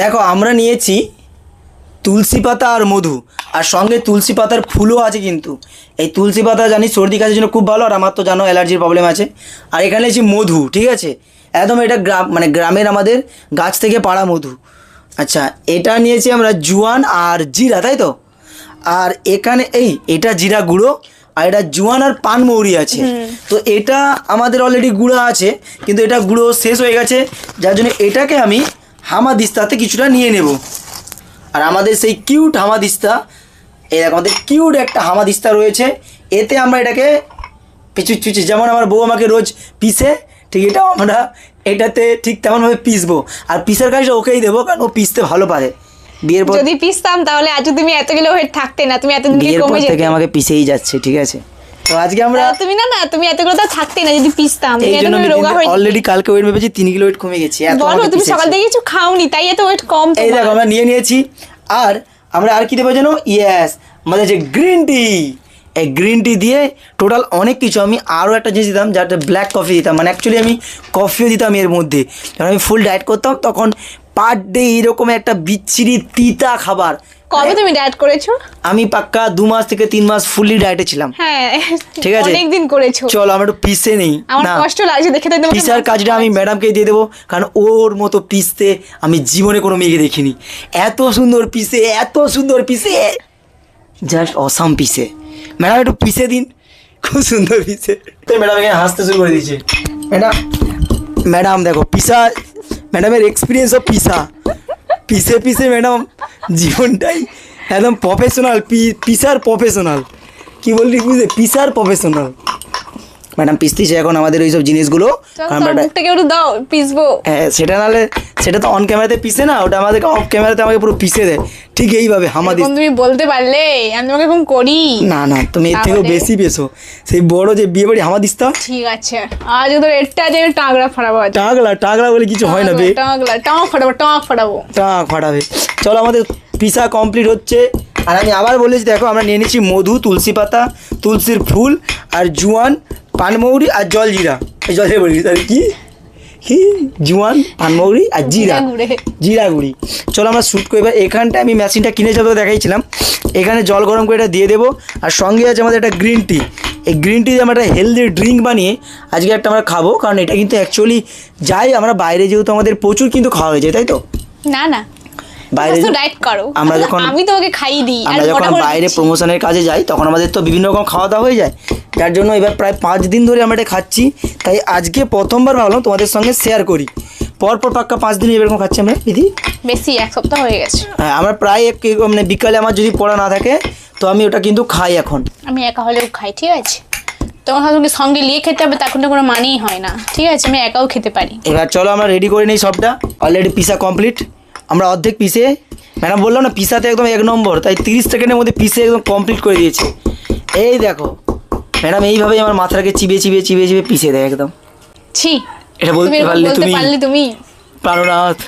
দেখো আমরা নিয়েছি তুলসী পাতা আর মধু আর সঙ্গে তুলসী পাতার ফুলও আছে কিন্তু। এই তুলসী পাতা জানি সর্দি কাশির জন্য খুব ভালো আর আমার তো জানো অ্যালার্জির প্রবলেম আছে। আর এখানে নিয়েছি মধু ঠিক আছে? একদম এটা গ্রাম মানে গ্রামের আমাদের গাছ থেকে পাড়া মধু। আচ্ছা এটা নিয়েছি আমরা জুয়ান আর জিরা তাই তো? আর এখানে এই এটা জিরা গুঁড়ো আর এটা জুয়ান আর পান মৌরি আছে। তো এটা আমাদের অলরেডি গুঁড়ো আছে কিন্তু এটা গুঁড়ো শেষ হয়ে গেছে। যার জন্য এটাকে আমি হামাদিস্তাতে কিছুটা নিয়ে নেব। আর আমাদের সেই কিউট হামাদিস্তা এই দেখো আমাদের কিউট একটা হামাদিস্তা রয়েছে। এতে আমরা এটাকে পিছু পিছু যেমন আমার বউ আমাকে রোজ পিসে ঠিক এটাও আমরা এটাতে ঠিক তেমনভাবে পিসবো। আর পিসার কাজটা ওকেই দেবো কারণ ও পিসতে ভালো পারে। বিয়ের পর যদি পিসতাম তাহলে আজ তুমি এত কিলো ওয়েট থাকতে না তুমি এত দিন কমে যেতে? থেকে আমাকে পিসেই যাচ্ছে ঠিক আছে? তো আজকে আমরা তুমি না না তুমি এত কিলো তো থাকতে না যদি পিসতাম এই জন্য রোগা হয়ে অলরেডি কালকে ওয়েট মেপেছি কিলো ওয়েট কমে গেছি এত বলো তুমি সকাল থেকে কিছু খাওনি তাই এত ওয়েট কম এই দেখো আমরা নিয়ে নিয়েছি আর আমরা আর কি দেবো জানো? ইয়েস আমাদের যে গ্রিন টি এই গ্রিন টি দিয়ে টোটাল অনেক কিছু আমি আরও একটা জিনিস দিতাম যাতে ব্ল্যাক কফি দিতাম। মানে অ্যাকচুয়ালি আমি কফিও দিতাম এর মধ্যে। যখন আমি ফুল ডায়েট করতাম তখন পার ডে এরকম একটা বিচ্ছিরি তিতা খাবার। কবে তুমি ডায়েট করেছ? আমি পাক্কা দু মাস থেকে তিন মাস ফুললি ডায়েটে ছিলাম। হ্যাঁ ঠিক আছে? অনেক দিন করেছ। চলো আমরা একটু পিসে নেই। আমার কষ্ট লাগছে দেখে তাই পিসার কাজটা আমি ম্যাডামকে দিয়ে দেবো কারণ ওর মতো পিসতে আমি জীবনে কোনো মেয়েকে দেখিনি। এত সুন্দর পিসে এত সুন্দর পিসে জাস্ট অসাম পিসে ম্যাডাম একটু পিসে দিন। খুব সুন্দর পিসে তো ম্যাডাম এখানে হাসতে শুরু করে দিয়েছে। ম্যাডাম ম্যাডাম দেখো পিসা ম্যাডামের এক্সপিরিয়েন্স অফ পিসা পিসে পিসে ম্যাডাম, জীবনটাই একদম প্রফেশনাল পিসার প্রফেশনাল কি বললি বুঝলে? পিসার প্রফেশনাল ম্যাডাম পিসতিছে এখন আমাদের জিনিসগুলো। তোমার মুখটাকে একটু দাও পিসবো। হ্যাঁ সেটা নাহলে সেটা তো অন ক্যামেরাতে পিসে না ওটা আমাদেরকে অফ ক্যামেরাতে আমাকে পুরো পিসে দেয়। ঠিক এইভাবে হামাদি এরকম তুমি বলতে পারলে আমি তোমাকে এরকম করি। না না তুমি এর থেকেও বেশি পেছো। সেই বড় যে বিয়ে বাড়ি হামাদিস্তা ঠিক আছে। আজ তোর এটা যে টাগড়া ফাড়াবো টাগলা টাগলা বলে কিছু হয় না বে। টাগলা টাক ফাটাবো টাক ফাটাবো। টাক ফাটাবে। চলো আমাদের পিসা কমপ্লিট হচ্ছে। আর আমি আবার বলেছি দেখো আমরা নিয়ে নিচ্ছি মধু তুলসী পাতা তুলসীর ফুল আর জুয়ান পানমৌরি আর জল জিরা। এই জলে বলি তাহলে কি? কি? জুয়ান পানমৌরি আর জিরা। জিরা গুঁড়ে। চলো আমরা শ্যুট করি। এবার এখানটা আমি মেশিনটা কিনে যাব দেখাইছিলাম। এখানে জল গরম করে এটা দিয়ে দেবো। আর সঙ্গে আছে আমাদের একটা গ্রিন টি এই গ্রিন টি আমরা একটা হেলদি ড্রিঙ্ক বানিয়ে আজকে একটা আমরা খাব। কারণ এটা কিন্তু অ্যাকচুয়ালি যাই আমরা বাইরে যেহেতু আমাদের প্রচুর কিন্তু খাওয়া হয়ে যায় তাই তো? না না। বাইরে ডায়েট করো। আমরা যখন- আমি তোমাকে খাইয়ে দিই। আমরা যখন বাইরে। প্রমোশনের কাজে যাই তখন আমাদের তো বিভিন্ন রকম খাওয়া দাওয়া হয়ে যায়। যার জন্য এবার প্রায় পাঁচ দিন ধরে আমরা এটা খাচ্ছি। তাই আজকে প্রথমবার ভাবলাম তোমাদের সঙ্গে শেয়ার করি। পর পর পাক্কা পাঁচ দিন এরকম খাচ্ছি আমরা দিদি? বেশি এক সপ্তাহ হয়ে গেছে। হ্যাঁ আমরা প্রায় এক মানে বিকালে আমার যদি পড়া না থাকে তো আমি ওটা কিন্তু খাই এখন। আমি একা হলেও খাই ঠিক আছে? তখন হাজবেন্ডকে সঙ্গে নিয়ে খেতে হবে তখন তো কোনো মানেই হয় না। ঠিক আছে আমি একাও খেতে পারি। এবার চলো আমরা রেডি করে নিই সবটা। অলরেডি পিসা কমপ্লিট আমরা অর্ধেক পিসে ম্যাডাম বললাম না পিসাতে একদম এক নম্বর তাই তিরিশ সেকেন্ডের মধ্যে পিসে একদম কমপ্লিট করে দিয়েছে। এই দেখো ম্যাডাম এইভাবে আমার মাথাটাকে চিবিয়ে চিবিয়ে চিবিয়ে চিবিয়ে পিছিয়ে দেয় একদম। ছি এটা বলতে পারলে তুমি পারলে তুমি। প্রাণনাথ।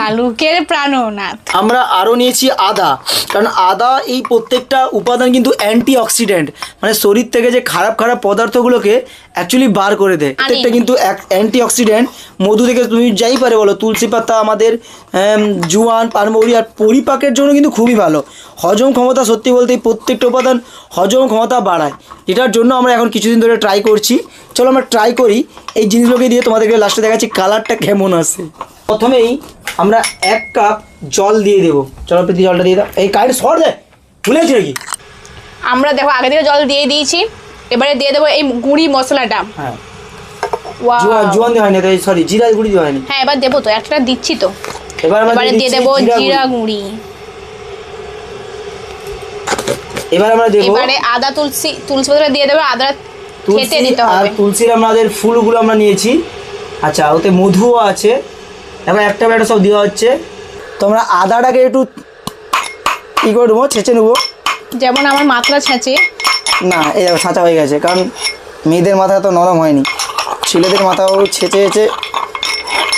কালুকের প্রাণনাথ। আমরা আরও নিয়েছি আদা কারণ আদা এই প্রত্যেকটা উপাদান কিন্তু অ্যান্টি অক্সিডেন্ট মানে শরীর থেকে যে খারাপ খারাপ পদার্থগুলোকে অ্যাকচুয়ালি বার করে দেয়। প্রত্যেকটা কিন্তু অ্যান্টি অক্সিডেন্ট মধু থেকে তুমি যাই পারে বলো তুলসী পাতা আমাদের আম, জুয়ান পানমৌরি আর পরিপাকের জন্য কিন্তু খুবই ভালো। হজম ক্ষমতা সত্যি বলতে এই প্রত্যেকটা উপাদান হজম ক্ষমতা বাড়ায়। যেটার জন্য আমরা এখন কিছুদিন ধরে ট্রাই করছি। চলো আমরা ট্রাই করি। এই জিনিসগুলোকে দিয়ে তোমাদেরকে লাস্টে দেখাচ্ছি কালারটা কেমন আসে প্রথমেই আমরা এক কাপ জল দিয়ে দেবো। চলো প্রীতি জলটা দিয়ে দাও। এই কারেন্ট সর দেয় ভুলে গেছি নাকি? আমরা দেখো আগে থেকে জল দিয়ে দিয়েছি। এবারে দিয়ে দেবো এই গুঁড়ি মশলাটা। হ্যাঁ। জোয়ান জোয়ান দেওয়া হয়নি সরি জিরা গুঁড়ি দেওয়া হয়নি। হ্যাঁ এবার দেবো তো একটা দিচ্ছি তো। এবার এবারে দিয়ে দেবো জিরা গুঁড়ি। এবার আমরা দেবো এবারে আদা তুলসী তুলসী পাতা দিয়ে দেবো আদা দিতে আর হবে। তুলসীর আমাদের ফুলগুলো আমরা নিয়েছি। আচ্ছা ওতে মধুও আছে। এবার একটা একটা সব দেওয়া হচ্ছে। তোমরা আদাটাকে একটু কী করে নেব ছেঁচে নেব। যেমন আমার মাত্রা ছেঁচে। না এই দেখো ছাঁচা হয়ে গেছে কারণ মেয়েদের মাথা তো নরম হয়নি। ছেলেদের মাথাও ছেঁচে ছেঁচে।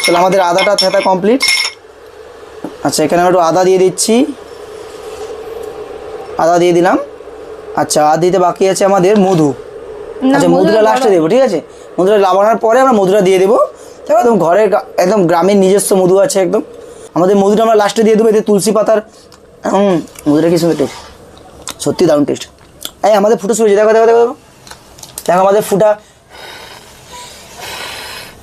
তাহলে আমাদের আদাটা থেতা কমপ্লিট। আচ্ছা এখানে একটু আদা দিয়ে দিচ্ছি। আদা দিয়ে দিলাম। আচ্ছা আর দিতে বাকি আছে আমাদের মধু। আচ্ছা মধুটা মধুটা লাস্টে দেবো ঠিক আছে? মধুটা লাগানোর পরে আমরা মধুটা দিয়ে দেবো। তারপর একদম ঘরে একদম গ্রামের নিজস্ব মধু আছে একদম। আমাদের মধুটা আমরা লাস্টে দিয়ে দেবো, এতে তুলসী পাতার মধুটা কি সুন্দর টেস্ট সত্যি দারুণ টেস্ট এই আমাদের ফুটো শুরু দেখো দেখো দেখো দেখো। দেখো আমাদের ফুটা।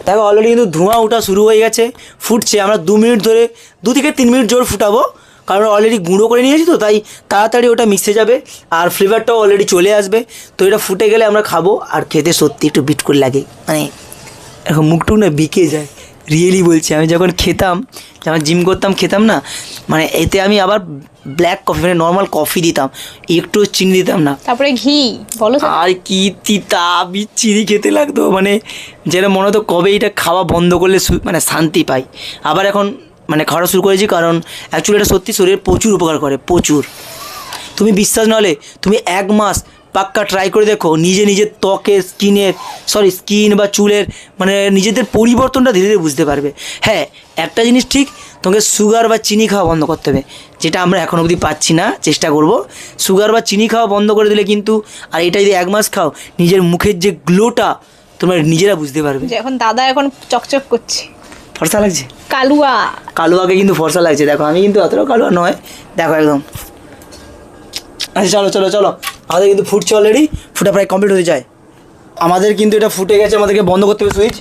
দেখো অলরেডি কিন্তু ধোঁয়া ওঠা শুরু হয়ে গেছে, ফুটছে। আমরা দু মিনিট ধরে, দু থেকে তিন মিনিট জোর ফুটাবো, কারণ অলরেডি গুঁড়ো করে নিয়েছি তো, তাই তাড়াতাড়ি ওটা মিশে যাবে, আর ফ্লেভারটাও অলরেডি চলে আসবে। তো এটা ফুটে গেলে আমরা খাব, আর খেতে সত্যি একটু বিট করে লাগে মানে এখন মুখটুক না বিকে যায়। রিয়েলি বলছি আমি যখন খেতাম যখন জিম করতাম খেতাম না মানে এতে আমি আবার ব্ল্যাক কফি মানে নর্মাল কফি দিতাম। একটু চিনি দিতাম না। তারপরে ঘি বলো আর কি তিতা বিচ্ছিরি খেতে লাগতো। মানে যেন মনে হতো কবে এটা খাওয়া বন্ধ করলে মানে শান্তি পাই। আবার এখন মানে খাওয়া শুরু করেছি কারণ অ্যাকচুয়ালি এটা সত্যি শরীরের প্রচুর উপকার করে প্রচুর। তুমি বিশ্বাস নাহলে তুমি এক মাস পাক্কা ট্রাই করে দেখো নিজে নিজের ত্বকের স্কিনের সরি স্কিন বা চুলের মানে নিজেদের পরিবর্তনটা ধীরে ধীরে বুঝতে পারবে। হ্যাঁ একটা জিনিস ঠিক তোমাকে সুগার বা চিনি খাওয়া বন্ধ করতে হবে যেটা আমরা এখন অবধি পাচ্ছি না চেষ্টা করব। সুগার বা চিনি খাওয়া বন্ধ করে দিলে কিন্তু আর এটা যদি এক মাস খাও নিজের মুখের যে গ্লোটা তোমরা নিজেরা বুঝতে পারবে। যে এখন দাদা এখন চকচক করছে। ফর্সা লাগছে? কালুয়া। কালুয়াকে কিন্তু ফর্সা লাগছে দেখো আমি কিন্তু অতটাও কালুয়া নয় দেখো একদম। আচ্ছা চলো চলো চলো। আমাদের কিন্তু ফুটছে অলরেডি ফুটা প্রায় কমপ্লিট হয়ে যায়। আমাদের কিন্তু এটা ফুটে গেছে আমাদেরকে বন্ধ করতে হবে সুইচ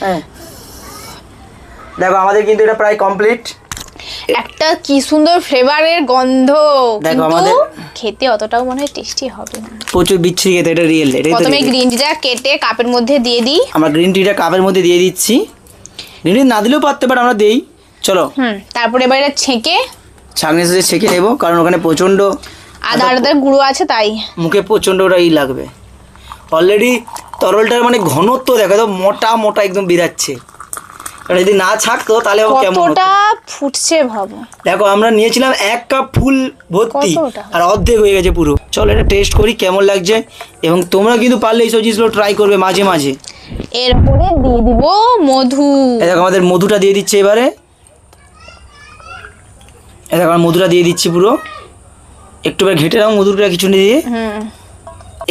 হ্যাঁ। দেখো আমাদের কিন্তু এটা প্রায় কমপ্লিট একটা কি সুন্দর ফ্লেভারের গন্ধ। দেখো কিন্তু আমাদের- খেতে অতটাও মনে হয় টেস্টি হবে না। প্রচুর বিচ্ছিরি খেতে এটা রিয়েল এটাই তো প্রথমে। গ্রিন টিটা কেটে কাপের মধ্যে দিয়ে দিই। আমরা গ্রিন টিটা কাপের মধ্যে দিয়ে দিচ্ছি। গ্রিন টি না দিলেও পারতে পারে আমরা দেই। চলো। হুম তারপরে এবার এটা ছেঁকে ছাঁকনি সাথে ছেঁকে নেব কারণ ওখানে প্রচণ্ড আদা আদার গুঁড়ো আছে তাই। মুখে প্রচণ্ড ওটা ই লাগবে। অলরেডি তরলটার মানে ঘনত্ব দেখো তো মোটা মোটা একদম বেরাচ্ছে। কারণ যদি না ছাকতো তাহলে ও কেমন কতটা ফুটছে ভাবো। দেখো আমরা নিয়েছিলাম এক কাপ ফুল ভর্তি আর অর্ধেক হয়ে গেছে পুরো। চলো এটা টেস্ট করি কেমন লাগছে এবং তোমরা কিন্তু পারলে এই সব জিনিসগুলো ট্রাই করবে মাঝে মাঝে। এরপরে দিয়ে দিব মধু। দেখো আমাদের মধুটা দিয়ে দিচ্ছে এবারে। দেখো আমরা মধুটা দিয়ে দিচ্ছি পুরো। একটু ঘেটে নাও মধুটা কিছু দিয়ে।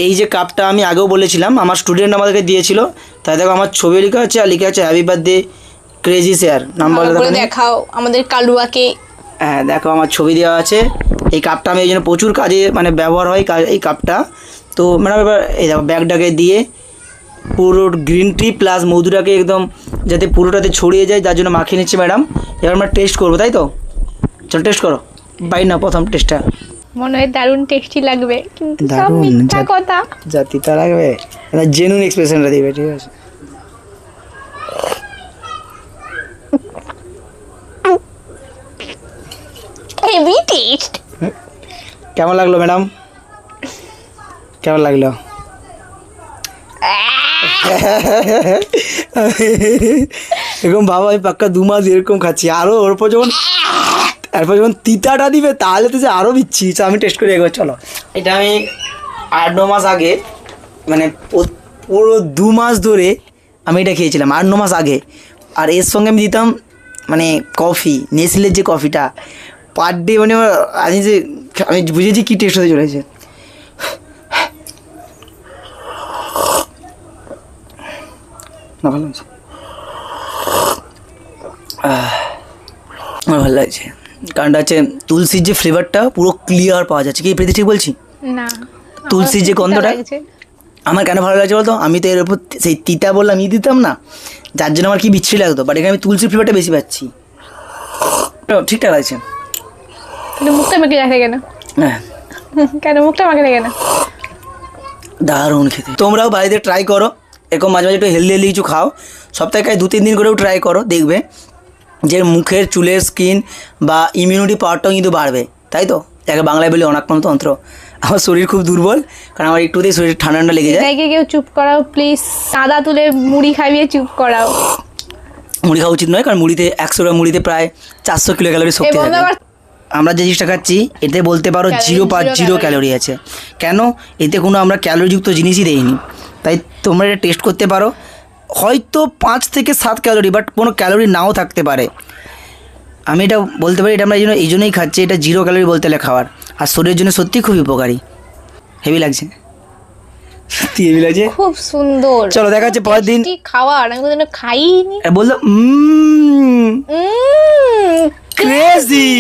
এই যে কাপটা আমি আগেও বলেছিলাম আমার স্টুডেন্ট আমাদেরকে দিয়েছিল। তাই দেখো আমার ছবি লেখা আছে আর লিখে আছে happy birthday crazy share number দেখাও আমাদের কালুয়াকে। হ্যাঁ দেখো আমার ছবি দেওয়া আছে। এই কাপটা আমি এই জন্য প্রচুর কাজে মানে ব্যবহার হয় এই কাপটা তো ম্যাডাম এবার এই দেখো ব্যাগটাকে দিয়ে পুরো গ্রিন টি প্লাস মধুটাকে একদম যাতে পুরোটাতে ছড়িয়ে যায় তার জন্য মাখিয়ে নিচ্ছি ম্যাডাম এবার আমরা টেস্ট করব তাই তো? চল টেস্ট করো। বাই না প্রথম টেস্টটা মনে হয় দারুণ টেস্টি লাগবে কিন্তু সব দারুণ, মিথ্যা যা- কথা। জাতি তা লাগবে। জেনুইন এক্সপ্রেশনটা দিবে ঠিক আছে? হেভি টেস্ট কেমন লাগল ম্যাডাম? কেমন লাগল? এরকম বাবা আমি পাক্কা দু মাস এরকম খাচ্ছি। আরও ওর পর যখন এরপর যখন তিতাটা দিবে, তাহলে তো যে আরও দিচ্ছি আমি টেস্ট করি একবার, চলো। এটা আমি আট, ন মাস আগে মানে পুরো দু মাস ধরে আমি এটা খেয়েছিলাম, আট, ন মাস আগে। আর এর সঙ্গে আমি দিতাম মানে কফি নেসলের যে কফিটা পার ডে মানে আমি যে আমি বুঝেছি কী টেস্ট হতে চলেছে। ভালো লাগছে। আমার ভালো লাগছে। কারণটা হচ্ছে তুলসীর যে ফ্লেভারটা পুরো ক্লিয়ার পাওয়া যাচ্ছে। কি প্রীতি ঠিক বলছি? না তুলসীর যে গন্ধটা? আমার কেন ভালো লাগছে বলতো? আমি তো এর উপর সেই তিতা বললাম ই দিতাম না। যার জন্য আমার কি বিচ্ছিরি লাগতো? বাট এখানে আমি তুলসীর ফ্লেভারটা বেশি পাচ্ছি। ঠিকঠাক লাগছে। মুখটা মেখে রাখে কেন হ্যাঁ। কেন? মুখটা মাখে কেন দারুণ খেতে। তোমরাও বাড়িতে ট্রাই করো। এরকম মাঝে মাঝে একটু হেলদি হেলদি কিছু খাও। সপ্তাহে দু তিন দিন করেও ট্রাই করো দেখবে। যে মুখের চুলের স্কিন বা ইমিউনিটি পাওয়ারটাও কিন্তু বাড়বে তাই তো? যাকে বাংলায় বলি অনাক্রান্ত আমার শরীর খুব দুর্বল কারণ আমার একটুতেই শরীর ঠান্ডা ঠান্ডা লেগে যায়। কেউ চুপ করাও প্লিজ সাদা তুলে মুড়ি খাইয়ে চুপ করাও। মুড়ি খাওয়া উচিত নয় কারণ মুড়িতে একশো গ্রাম মুড়িতে প্রায় চারশো কিলো ক্যালোরি শক্তি থাকে। আমরা যে জিনিসটা খাচ্ছি এতে বলতে পারো জিরো zero জিরো ক্যালোরি আছে। কেন? এতে কোনো আমরা ক্যালোরিযুক্ত জিনিসই দেইনি। তাই তোমরা এটা টেস্ট করতে পারো। হয়তো পাঁচ থেকে সাত ক্যালোরি বাট কোনো ক্যালোরি নাও থাকতে পারে। আমি এটা বলতে পারি এটা আমরা এই জন্য এই জন্যই খাচ্ছি এটা জিরো ক্যালোরি বলতে হলে খাবার। আর শরীরের জন্য সত্যিই খুবই উপকারী। হেভি লাগছে। সত্যি হেভি লাগছে? খুব সুন্দর। চলো দেখা পরের দিন। খাওয়ার আমি কোনোদিনও খাইনি। বলল ক্রেজি